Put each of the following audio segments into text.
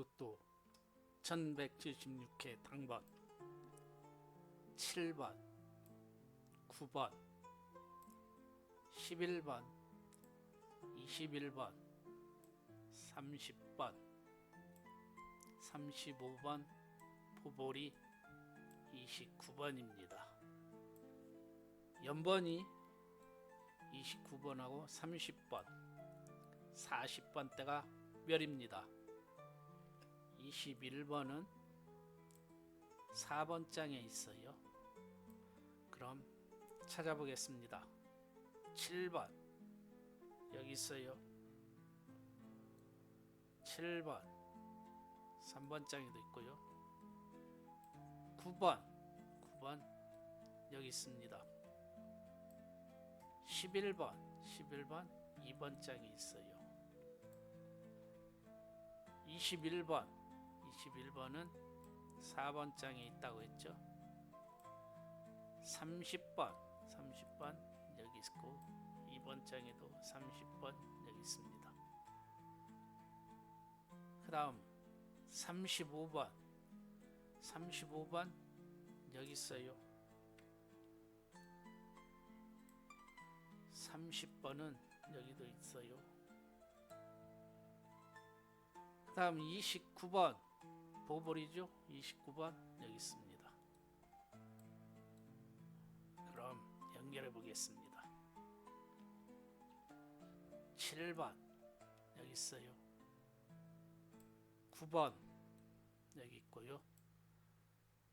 로또 1176회 당번 7번 9번 11번 21번 30번 35번 포볼이 29번입니다. 연번이 29번하고 30번 40번 대가 멸입니다. 21번은 4번 장에 있어요. 그럼 찾아보겠습니다. 7번 여기 있어요. 7번 3번 장에도 있고요. 9번 9번 여기 있습니다. 11번 11번 2번 장에 있어요. 21번 21번은 4번 장에 있다고 했죠. 30번 30번 여기 있고 2번 장에도 30번 여기 있습니다. 그 다음 35번 35번 여기 있어요. 30번은 여기도 있어요. 그 다음 29번 보볼이죠. 29번 여기 있습니다. 그럼 연결해 보겠습니다. 7번 여기 있어요. 9번 여기 있고요.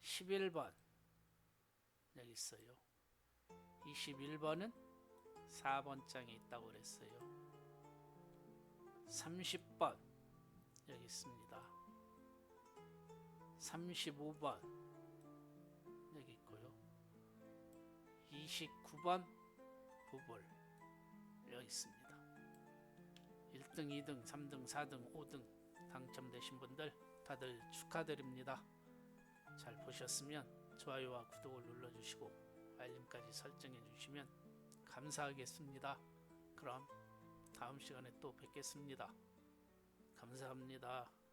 11번 여기 있어요. 21번은 4번 장에 있다고 그랬어요. 30번 여기 있습니다. 35번 여기 있고요. 29번 부볼 여기 있습니다. 1등, 2등, 3등, 4등, 5등 당첨되신 분들 다들 축하드립니다. 잘 보셨으면 좋아요와 구독을 눌러주시고 알림까지 설정해 주시면 감사하겠습니다. 그럼 다음 시간에 또 뵙겠습니다. 감사합니다.